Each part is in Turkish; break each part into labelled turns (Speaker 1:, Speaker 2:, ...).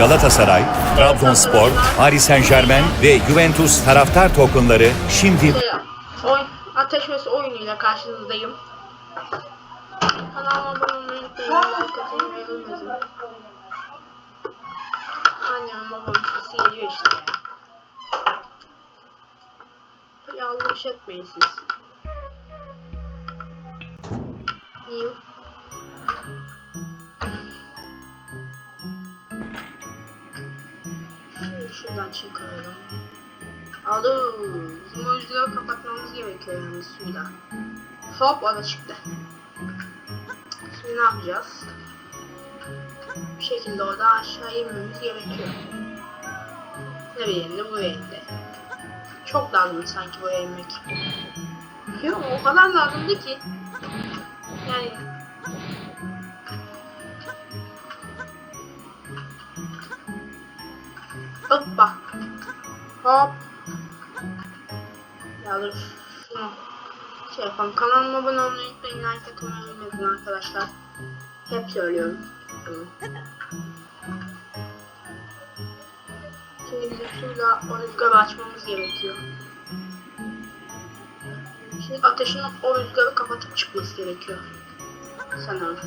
Speaker 1: Galatasaray, Trabzonspor, Paris Saint Germain ve Juventus taraftar tokenları şimdi.
Speaker 2: Oy, Ateşmesi oyunuyla karşınızdayım. Annem babam sesi geliyor işte ya. Yanlış etmeyin siz. İyiyim. Şuradan çıkaralım. Alo, bizim oyuncuları kapatmamız gerekiyor yani suyla. Hop o da çıktı. Şimdi ne yapacağız? Bir şekilde orada aşağı inmemiz gerekiyor. Ne bileyim de buraya indi. Çok lazım sanki buraya inmek. Yok o kadar lazımdı ki. Yani Hoppa. Hop. Ya dur. Şunu şey yapalım. Kanalıma abone olmayı unutmayın. Like atmayı unutmayın arkadaşlar. Hep söylüyorum. Şimdi bizim şurada o rüzgarı açmamız gerekiyor. Şimdi ateşin o rüzgarı kapatıp çıkması gerekiyor. Sanırım.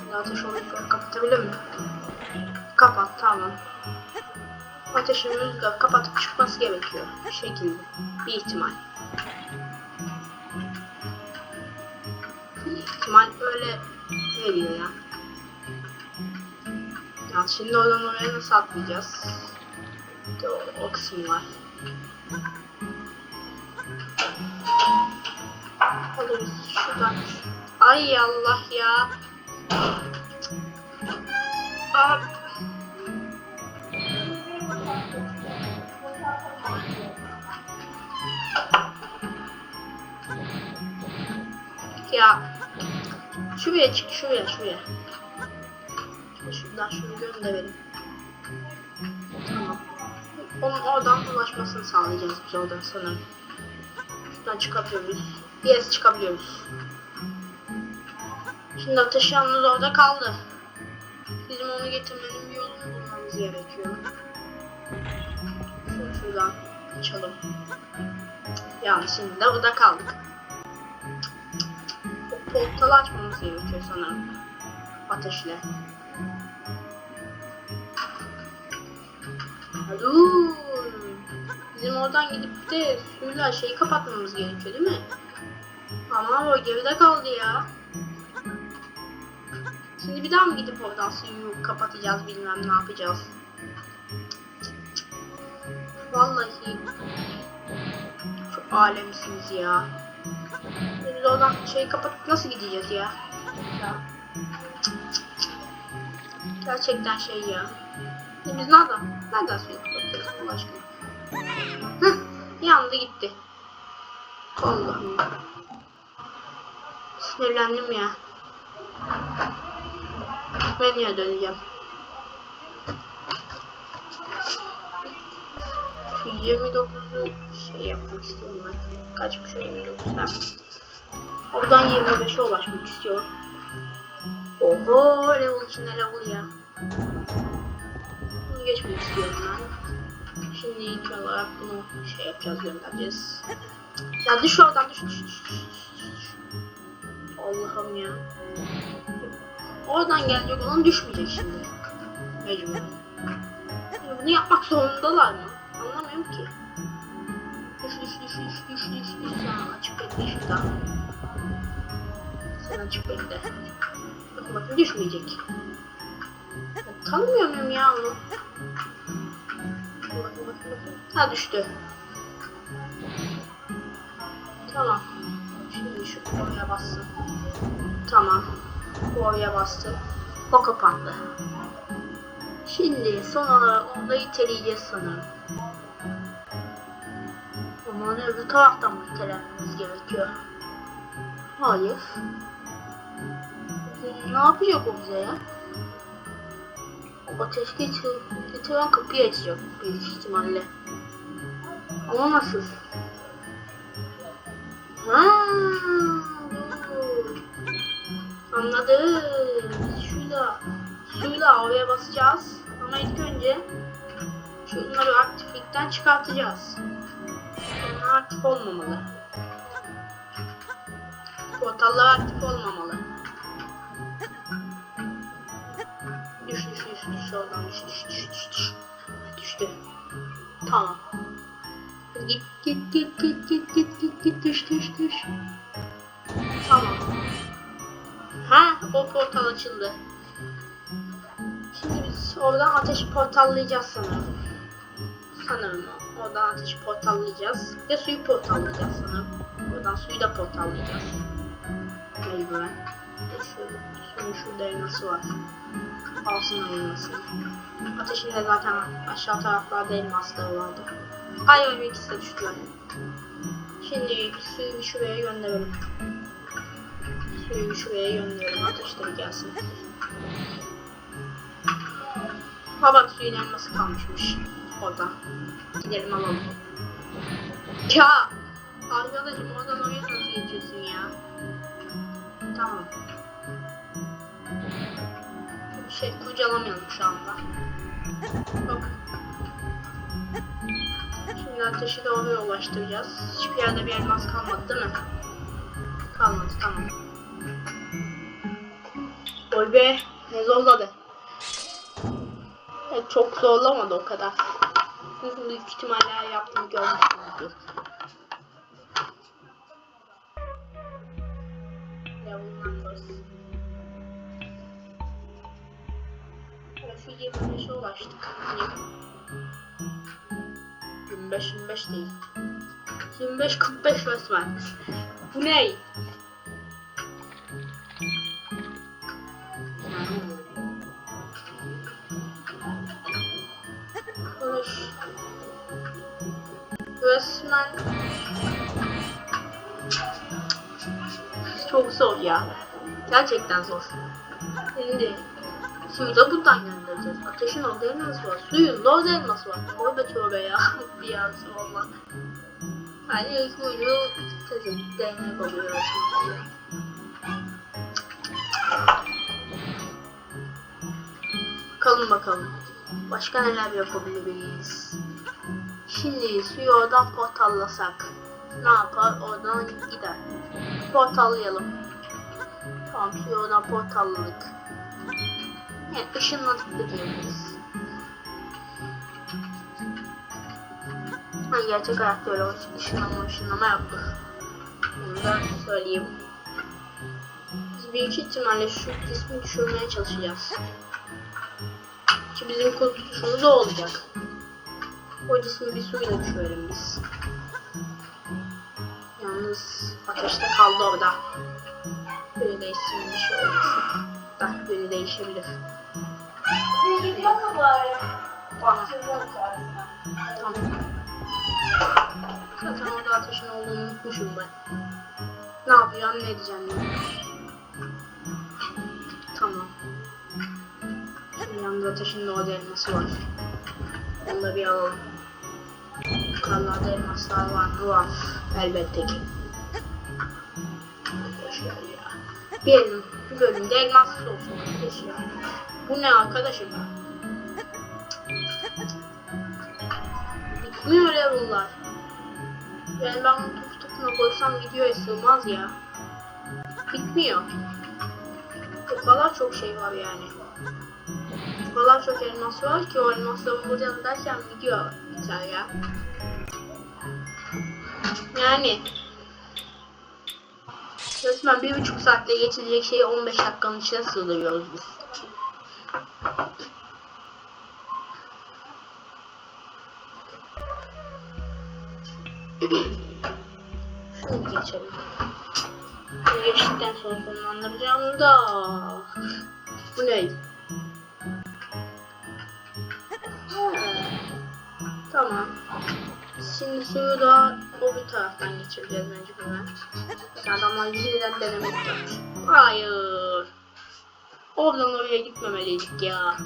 Speaker 2: Şimdi ateş o rüzgarı kapatabilir mi? Kapat tamam. Ateşin rüzgar kapatıp çıkması gerekiyor. Bu şekilde. Bir ihtimal. Bir ihtimal öyle veriyor ya. Ya şimdi oradan oraya nasıl atlayacağız? De o, o kısım var. Alırız şuradan. Ay Allah ya. Aa, Ya şuraya çık şuraya şuraya. Şuradan şunu gönderelim. Tamam. Onun oradan ulaşmasını sağlayacağız biz oradan sanırım. Şuradan çıkabiliyoruz. Yes çıkabiliyoruz. Şimdi ateş yalnız orada kaldı. Bizim onu getirmenin bir yolunu bulmamız gerekiyor. Şunu şuradan açalım. Yani şimdi de burada kaldık. O portalı açmamız gerekiyor sanırım. Ateşle. Dur. Bizim oradan gidip de suyla şeyi kapatmamız gerekiyor değil mi? Ama o geride kaldı ya. Şimdi bir daha mı gidip oradan suyu kapatacağız bilmem ne yapacağız. Vallahi çok alemsiniz ya. Biz oradan şeyi kapatıp nasıl gideceğiz ya? Gerçekten şey ya. Biz nereden? Nereden suyu kapatacağız Allah aşkına? Hıh, yandı gitti. Allah'ım. Sinirlendim ya. Ben niye döneceğim? Şu 29'u şey yapmak istiyorum ben. Kaçmış o 29'dan. Oradan 25'e ulaşmak istiyorum. Oho level içinde level ya. Bunu geçmek istiyorum ben. Şimdi ilk olarak bunu şey yapacağız göndereceğiz. Ya düş oradan düş düş düş. Allah'ım ya. Oradan gelecek olan düşmeyecek şimdi. Mecbur. Şimdi bunu yapmak zorundalar mı? Anlamıyorum ki. Düş düş düş düş düş düş düş. Sen açık bekle şuradan. Sen açık bekle. Bakın bakın düşmeyecek. Ya, tanımıyor muyum ya onu? Ha düştü. Tamam. Şimdi şu oraya bassın. Tamam. Oraya bastı. O kapandı. Şimdi son olarak onu da iteleyeceğiz sanırım. Öbür taraftan mı gerekiyor? Hayır. Ne yapacak o bize ya? O ateş getir, getiren kapıyı açacak büyük ihtimalle. Ama nasıl? Ha. Anladım. Şurada suyla havaya basacağız. Ama ilk önce şunları aktiflikten çıkartacağız. Aktif olmamalı. Portallar aktif olmamalı. Düş düş düş düş oradan düş düş düş düş düş. Düştü. Tamam. Git git git git git git git git düş düş düş. Tamam. Ha o portal açıldı. Şimdi biz oradan ateşi portallayacağız sanırım. Sanırım o. Oradan ateşi portallayacağız. Bir de suyu portallayacağız sanırım. Oradan suyu da portallayacağız. Mecburen. De Şu, suyun şurada elması var. Alsın elmasını. Ateşin de zaten aşağı taraflarda elmasları vardı. Hayır ikisi de düştüler. Şimdi suyu şuraya gönderelim. Suyu şuraya gönderelim. Ateşleri gelsin. Ha bak suyun elması kalmışmış. Orada. Gidelim alalım. Ya! Arkadaşım oradan oraya nasıl geçiyorsun ya? Tamam. Şey kurcalamayalım şu anda. Hop. Şimdi ateşi de oraya ulaştıracağız. Hiçbir yerde bir elmas kalmadı değil mi? Kalmadı tamam. Oy be ne zorladı. Evet, çok zorlamadı o kadar. Çünkü büyük ihtimalle her yaptığımı görmüşsünüzdür. Level numbers. Şu 25'e ulaştık. 25 25 değil. 25 45 resmen. Bu ne? Resmen çok zor ya. Gerçekten zor. Şimdi suyu da buradan göndereceğiz. Ateşin orada elması var. Suyun da orada elması var. Tövbe tövbe ya. bir yarısı olmak. Yani ilk ucu tezik değnek oluyor resmen. Bakalım bakalım. Başka neler yapabiliriz? Şimdi suyu oradan portallasak. Ne yapar? Oradan gider. Portallayalım. Tamam suyu oradan portalladık. Yani ışınladık diyebiliriz. Ha, gerçek hayatta öyle ışınlama ışınlama yaptık. Bunu da söyleyeyim. Biz büyük ihtimalle şu ismi düşürmeye çalışacağız. Ki bizim kurtuluşumuz o olacak. O cismi bir suyla düşürelim biz. Yalnız ateşte kaldı orada. Böyle değişsin bir şey olmasın. Da böyle değişebilir.
Speaker 3: Bir mu bari? Galiba.
Speaker 2: Tamam. Zaten orada ateşin olduğunu unutmuşum ben. Ne yapacağım ne edeceğim yani. Tamam. Şimdi yalnız ateşin orada elması var. Onu da bir alalım. Yukarılarda elmaslar var mı? Var. Elbette ki. Ya. Bir, bir bölümde elmassız olsun. Kardeş ya. Bu ne arkadaşım? Bitmiyor level'lar. Yani ben bunu top topuna koysam videoya sığmaz ya. Bitmiyor. O kadar çok şey var yani. O kadar çok elmas var ki o elmasları bulacağız derken video biter ya. Yani resmen bir buçuk saatte geçilecek şeyi 15 dakikanın içine sığdırıyoruz biz. Şunu geçelim. Geçtikten sonra sonlandıracağım da. Bu ne? Tamam. Şimdi suyu da o bir taraftan geçireceğiz mecburen. Adamlar yeniden denemek yapmış. Hayır. Oradan oraya gitmemeliydik ya.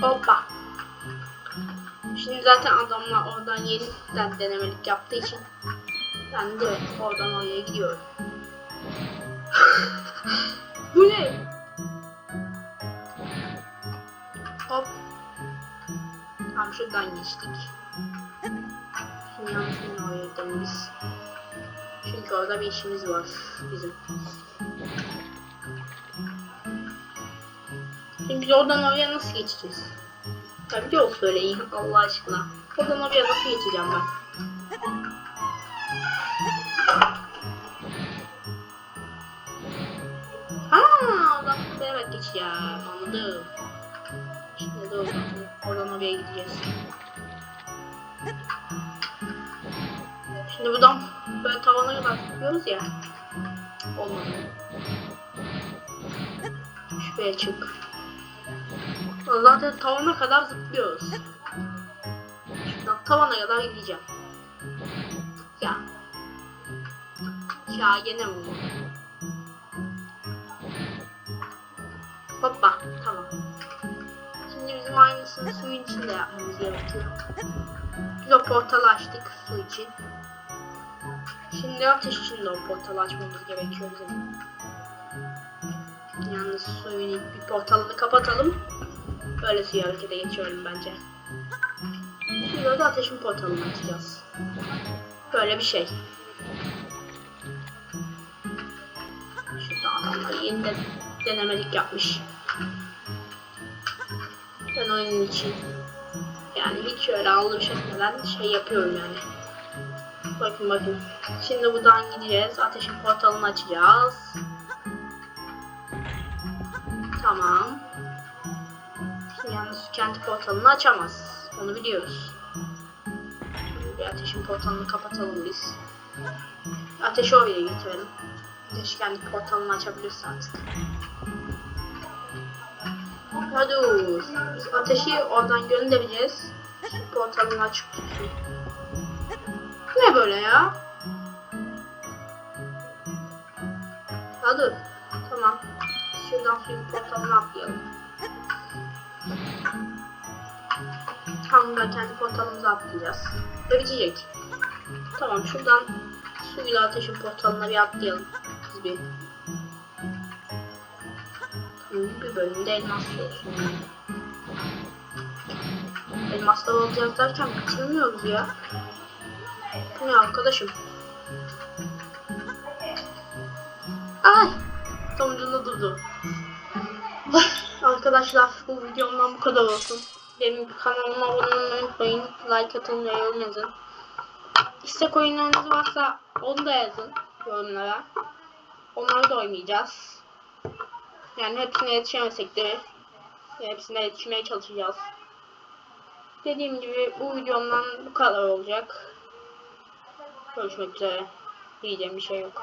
Speaker 2: Hoppa. Şimdi zaten adamlar oradan yeniden denemelik yaptığı için Ben de oradan oraya gidiyorum. Bu ne? Hop. Tam şuradan geçtik. Şimdi oraya gidelim biz. Çünkü orada bir işimiz var bizim. Şimdi oradan oraya nasıl geçeceğiz? Ya bir yol söyleyin Allah aşkına. Oradan oraya nasıl geçeceğim ben? Geçeceğim. Anladım. Şimdi de oradan, oraya gideceğiz. Şimdi buradan böyle tavana kadar çıkıyoruz ya. Olmadı. Şuraya çık. Zaten tavana kadar zıplıyoruz. Şuradan tavana kadar gideceğim. Ya. Ya gene mi Hoppa tamam. Şimdi bizim aynısını suyun içinde yapmamız gerekiyor. Biz o portalı açtık su için. Şimdi ateş için de o portalı açmamız gerekiyor. Yalnız suyun bir portalını kapatalım. Böyle suyu harekete geçiyorum bence. Şimdi de ateşin portalını açacağız. Böyle bir şey. Şurada adamlar yeni de denemelik yapmış. Oyunun için yani hiç öyle aldım çekmeden şey yapıyorum yani. Bakın bakın. Şimdi buradan gideceğiz. Ateşin portalını açacağız. Tamam. Yalnız kendi portalını açamaz. Onu biliyoruz. Şimdi bir ateşin portalını kapatalım biz. Ateşi oraya getirelim. Ateş kendi portalını açabilirse artık. Hadi ateşi oradan göndereceğiz. Şu portalını açıp tutsun. Ne böyle ya? Hadi. Tamam. Şuradan suyun portalını atlayalım. Tam da kendi portalımıza atlayacağız. Ve. Tamam şuradan suyla ateşin portalına bir atlayalım. Biz bir. Tamam, bir bölümde elmas olsun. Elmaslar olacak derken bitirmiyoruz ya. Bu ne arkadaşım? Ay! Tam ucunda durdu. Arkadaşlar bu videomdan bu kadar olsun. Benim kanalıma abone olmayı unutmayın. Like atın ve yorum yazın. İstek oyunlarınız varsa onu da yazın yorumlara. Onları da oynayacağız. Yani hepsine yetişemesek de hepsine yetişmeye çalışacağız. Dediğim gibi bu videomdan bu kadar olacak. Görüşmek üzere. Diyeceğim bir şey yok.